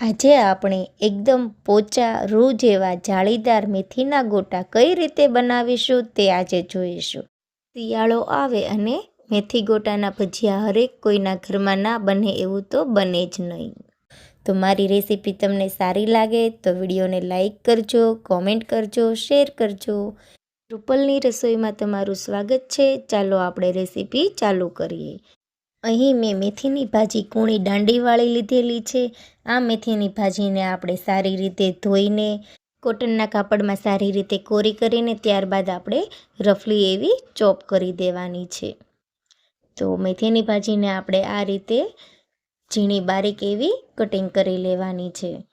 આજે આપણે એકદમ પોચા રૂ જેવા જાળીદાર મેથીના ગોટા કઈ રીતે બનાવીશું તે આજે જોઈશું. શિયાળો આવે અને મેથી ગોટાના ભજીયા હરેક કોઈના ઘરમાં ના બને એવું તો બને જ નહીં. તો મારી રેસીપી તમને સારી લાગે તો વિડીયોને લાઈક કરજો, કોમેન્ટ કરજો, શેર કરજો. રૂપલની રસોઈમાં તમારું સ્વાગત છે. ચાલો આપણે રેસીપી ચાલુ કરીએ. અહીં મેં મેથીની ભાજી કૂણી દાંડીવાળી લીધેલી છે. આ મેથીની ભાજીને આપણે સારી રીતે ધોઈને, કોટનના કાપડમાં સારી રીતે કોરી કરીને ત્યારબાદ આપણે રફલી એવી ચોપ કરી દેવાની છે. તો મેથીની ભાજીને આપણે આ રીતે ઝીણી બારીક એવી કટિંગ કરી લેવાની છે.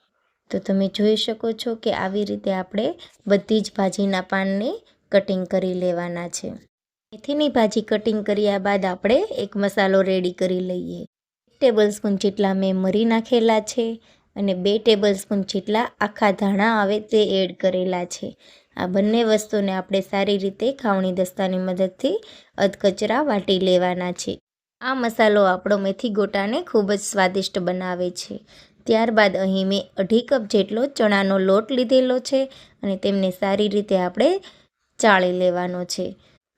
તો તમે જોઈ શકો છો કે આવી રીતે આપણે બધી જ ભાજીના પાનને કટિંગ કરી લેવાના છે. મેથીની ભાજી કટિંગ કર્યા બાદ આપણે એક મસાલો રેડી કરી લઈએ. ટેબલ સ્પૂન જેટલા મેં મરી નાખેલા છે અને બે ટેબલ સ્પૂન જેટલા આખા ધાણા આવે તે એડ કરેલા છે. આ બંને વસ્તુને આપણે સારી રીતે ખાવણી દસ્તાની મદદથી અધકચરા વાટી લેવાના છે. આ મસાલો આપણો મેથી ગોટાને ખૂબ જ સ્વાદિષ્ટ બનાવે છે. ત્યારબાદ અહીં મેં અઢી કપ જેટલો ચણાનો લોટ લીધેલો છે અને તેમને સારી રીતે આપણે ચાળી લેવાનો છે.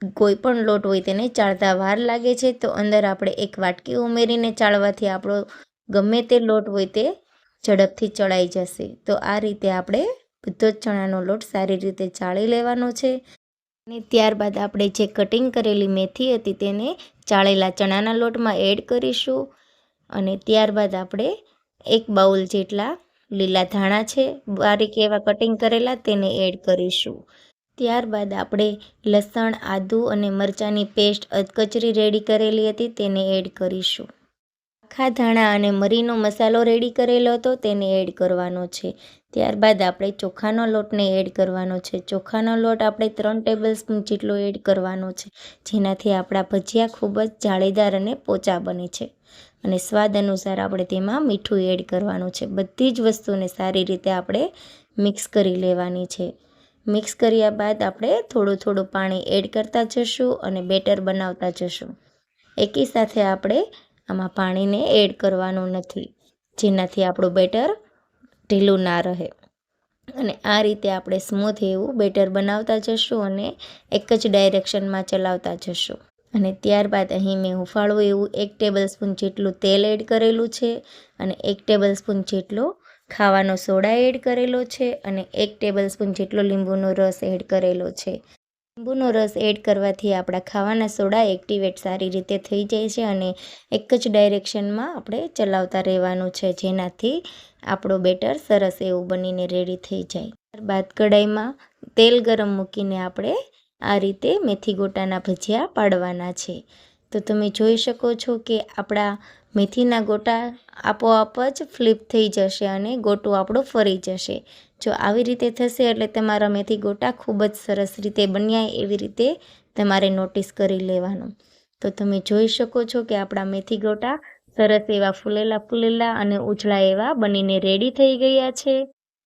કોઈ પણ લોટ હોય તેને ચાળતા વાર લાગે છે, તો અંદર આપણે એક વાટકી ઉમેરીને ચાળવાથી આપણો ગમે તે લોટ હોય તે ઝડપથી ચડાઈ જશે. તો આ રીતે આપણે બધો જ ચણાનો લોટ સારી રીતે ચાળી લેવાનો છે. અને ત્યારબાદ આપણે જે કટિંગ કરેલી મેથી હતી તેને ચાળેલા ચણાના લોટમાં એડ કરીશું. અને ત્યારબાદ આપણે એક બાઉલ જેટલા લીલા ધાણા છે, બારીક એવા કટિંગ કરેલા તેને એડ કરીશું. ત્યારબાદ આપણે લસણ, આદું અને મરચાંની પેસ્ટ અધકચરી રેડી કરેલી હતી, તેને એડ કરીશું. આખા ધાણા અને મરીનો મસાલો રેડી કરેલો હતો, તેને એડ કરવાનો છે. ત્યારબાદ આપણે ચોખાનો લોટને એડ કરવાનો છે. ચોખાનો લોટ આપણે ત્રણ ટેબલ સ્પૂન જેટલો એડ કરવાનો છે, જેનાથી આપણા ભજીયા ખૂબ જ જાળીદાર અને પોચા બને છે. અને સ્વાદ અનુસાર આપણે તેમાં મીઠું એડ કરવાનું છે. બધી જ વસ્તુને સારી રીતે આપણે મિક્સ કરી લેવાની છે. મિક્સ કર્યા બાદ આપણે થોડું થોડું પાણી એડ કરતા જશું અને બેટર બનાવતા જશું. એકી સાથે આપણે આમાં પાણીને એડ કરવાનું નથી, જેનાથી આપણું બેટર ઢીલું ના રહે. અને આ રીતે આપણે સ્મૂથ એવું બેટર બનાવતા જશું અને એક જ ડાયરેક્શનમાં ચલાવતા જશું. અને ત્યારબાદ અહીં મેં હુંફાળું એવું એક ટેબલ સ્પૂન જેટલું તેલ એડ કરેલું છે અને એક ટેબલ સ્પૂન જેટલો ખાવાનો સોડા એડ કરેલો છે અને એક ટેબલ સ્પૂન જેટલો લીંબુનો રસ એડ કરેલો છે. લીંબુનો રસ એડ કરવાથી આપણા ખાવાના સોડા એક્ટિવેટ સારી રીતે થઈ જાય છે અને એક જ ડાયરેક્શનમાં આપણે ચલાવતા રહેવાનું છે, જેનાથી આપણો બેટર સરસ એવું બનીને રેડી થઈ જાય. ત્યારબાદ કઢાઈમાં તેલ ગરમ મૂકીને આપણે આ રીતે મેથી ગોટાના ભજીયા પાડવાના છે. તો તમે જોઈ શકો છો કે આપણા મેથીના ગોટા આપોઆપ જ ફ્લિપ થઈ જશે અને ગોટું આપણું ફરી જશે. જો આવી રીતે થશે એટલે તમારા મેથી ગોટા ખૂબ જ સરસ રીતે બન્યા એવી રીતે તમારે નોટિસ કરી લેવાનું. તો તમે જોઈ શકો છો કે આપણા મેથી ગોટા સરસ એવા ફૂલેલા ફૂલેલા અને ઉજળા એવા બનીને રેડી થઈ ગયા છે.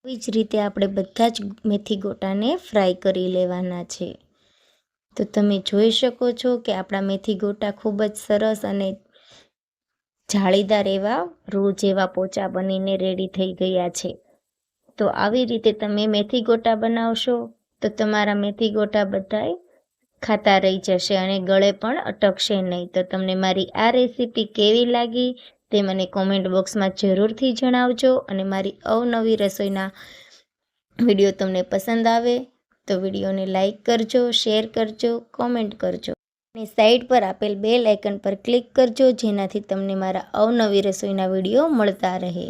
આવી જ રીતે આપણે બધા જ મેથી ગોટાને ફ્રાય કરી લેવાના છે. તો તમે જોઈ શકો છો કે આપણા મેથી ગોટા ખૂબ જ સરસ અને જાળીદાર એવા રૂ જેવા પોચા બનીને રેડી થઈ ગયા છે. તો આવી રીતે તમે મેથી ગોટા બનાવશો, તો તમારા મેથી ગોટા બધાય ખાતા રહી જશે અને ગળે પણ અટકશે નહીં. તો તમને મારી આ રેસીપી કેવી લાગી તે મને કોમેન્ટ બોક્સમાં જરૂરથી જણાવજો અને મારી અવનવી રસોઈના વીડિયો તમને પસંદ આવે તો વિડીયોને લાઈક કરજો શેર કરજો કોમેન્ટ કરજો. અને સાઇટ પર આપેલ બેલ આઇકન પર ક્લિક કરજો જેનાથી તમને મારા અવનવી રસોઈના વીડિયો મળતા રહે.